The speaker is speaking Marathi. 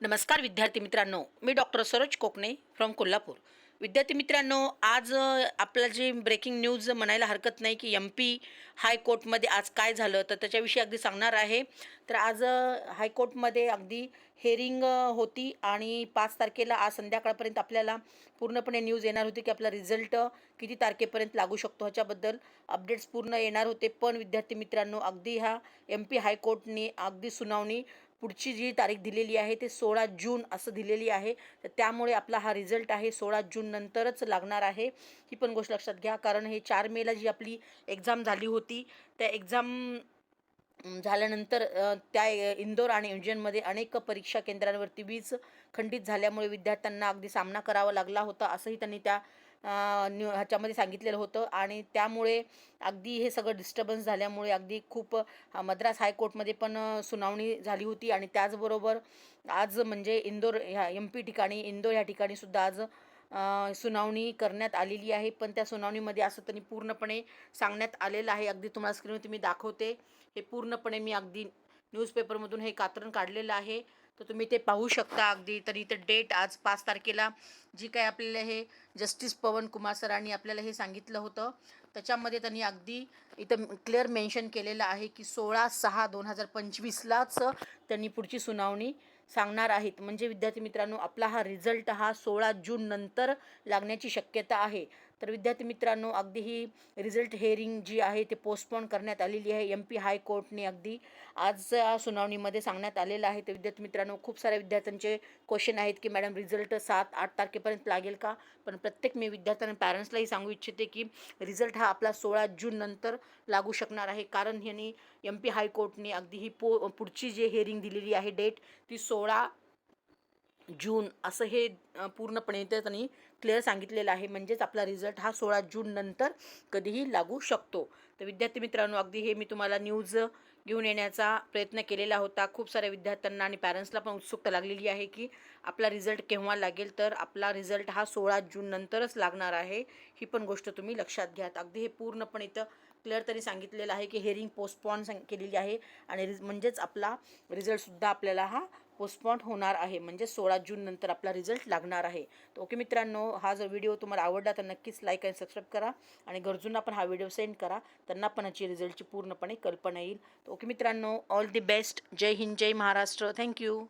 नमस्कार विद्यार्थी मित्रांनो. मी डॉक्टर सरोज कोकणे फ्रॉम कोल्हापूर. विद्यार्थी मित्रांनो आज आपला आपलं जे ब्रेकिंग न्यूज म्हणायला हरकत नाही की एम पी हायकोर्टमध्ये आज काय झालं तर त्याच्याविषयी अगदी सांगणार आहे. तर आज हायकोर्टमध्ये अगदी हेरिंग होती आणि पाच तारखेला आज संध्याकाळपर्यंत आपल्याला पूर्णपणे न्यूज येणार होती की आपला रिझल्ट किती तारखेपर्यंत लागू शकतो ह्याच्याबद्दल अपडेट्स पूर्ण येणार होते. पण विद्यार्थी मित्रांनो अगदी ह्या एम पी हायकोर्टने अगदी सुनावणी पुढची जी तारीख दिलेली आहे ते सोळा जून असं दिलेली आहे. तर त्यामुळे आपला हा रिझल्ट आहे सोळा जून नंतरच लागणार आहे. ही पण गोष्ट लक्षात घ्या कारण हे चार मेला जी आपली एक्झाम झाली होती त्या एक्झाम झाल्यानंतर त्या इंदोर आणि उज्जैनमध्ये अनेक परीक्षा केंद्रांवरती वीज खंडित झाल्यामुळे विद्यार्थ्यांना अगदी सामना करावा लागला होता असंही त्यांनी त्या न्यू ह्याच्यामध्ये सांगितलेलं होतं. आणि त्यामुळे अगदी हे सगळं डिस्टर्बन्स झाल्यामुळे अगदी खूप मद्रास हायकोर्टमध्ये पण सुनावणी झाली होती. आणि त्याचबरोबर आज म्हणजे इंदोर ह्या एम पी ठिकाणी इंदोर ह्या ठिकाणी सुद्धा आज सुनावणी करण्यात आलेली आहे. पण त्या सुनावणीमध्ये असं त्यांनी पूर्णपणे सांगण्यात आलेलं आहे. अगदी तुम्हाला स्क्रीनवरती मी दाखवते. हे पूर्णपणे मी अगदी न्यूजपेपरमधून हे कात्रण काढलेलं आहे. तर तुम्ही ते पाहू शकता अगदी. तर इथं डेट आज पाच तारखेला जी काय आपल्याला हे जस्टिस पवन कुमार सरांनी आपल्याला हे सांगितलं होतं. त्याच्यामध्ये त्यांनी अगदी इथं क्लिअर मेन्शन केलेलं आहे की सोळा सहा दोन हजार पंचवीसलाच त्यांनी पुढची सुनावणी सांगणार आहेत. म्हणजे विद्यार्थी मित्रांनो आपला हा रिझल्ट हा सोळा जून नंतर लागण्याची शक्यता आहे. तर विद्यार्थी मित्रांनो अगदी ही रिझल्ट हेअरिंग जी आहे ते पोस्टपोन करण्यात आलेली आहे. एम पी हायकोर्टने अगदी आजच्या सुनावणीमध्ये सांगण्यात आलेलं आहे. तर विद्यार्थी मित्रांनो खूप साऱ्या विद्यार्थ्यांचे क्वेश्चन आहेत की मॅडम रिझल्ट सात आठ तारखेपर्यंत लागेल का? पण प्रत्येक मी विद्यार्थ्यांना पॅरेंट्सलाही सांगू इच्छिते की रिझल्ट हा आपला सोळा जून नंतर लागू शकणार आहे. कारण ह्यांनी एम पी हायकोर्टने अगदी ही पो पुढची जी हेअरिंग दिलेली आहे डेट ती सोळा जून असं हे पूर्णपणे ते त्यांनी क्लिअर सांगितलेलं आहे. म्हणजेच आपला रिझल्ट हा सोळा जून नंतर कधीही लागू शकतो. तर विद्यार्थी मित्रांनो अगदी हे मी तुम्हाला न्यूज घेऊन येण्याचा प्रयत्न केलेला होता. खूप साऱ्या विद्यार्थ्यांना आणि पॅरेंट्सला पण उत्सुकता लागलेली आहे की आपला रिझल्ट केव्हा लागेल तर आपला रिझल्ट हा सोळा जून नंतरच लागणार आहे ही पण गोष्ट तुम्ही लक्षात घ्या. अगदी हे पूर्णपणे इथं क्लिअर तरी सांगितलेलं आहे की हेअरिंग पोस्टपॉन सांग केलेली आहे आणि रिज म्हणजेच आपला रिझल्टसुद्धा आपल्याला हा पोस्टपॉन होणार आहे. म्हणजे सोळा जून नंतर आपला रिझल्ट लागणार आहे. तर ओके मित्रांनो हा जर व्हिडिओ तुम्हाला आवडला तर नक्कीच लाईक आणि सबस्क्राईब करा आणि गरजूंना पण हा व्हिडिओ सेंड करा. त्यांना पण याची रिझल्टची पूर्णपणे कल्पना येईल. तर ओके मित्रांनो all the best Jai Hind Jai Maharashtra. Thank you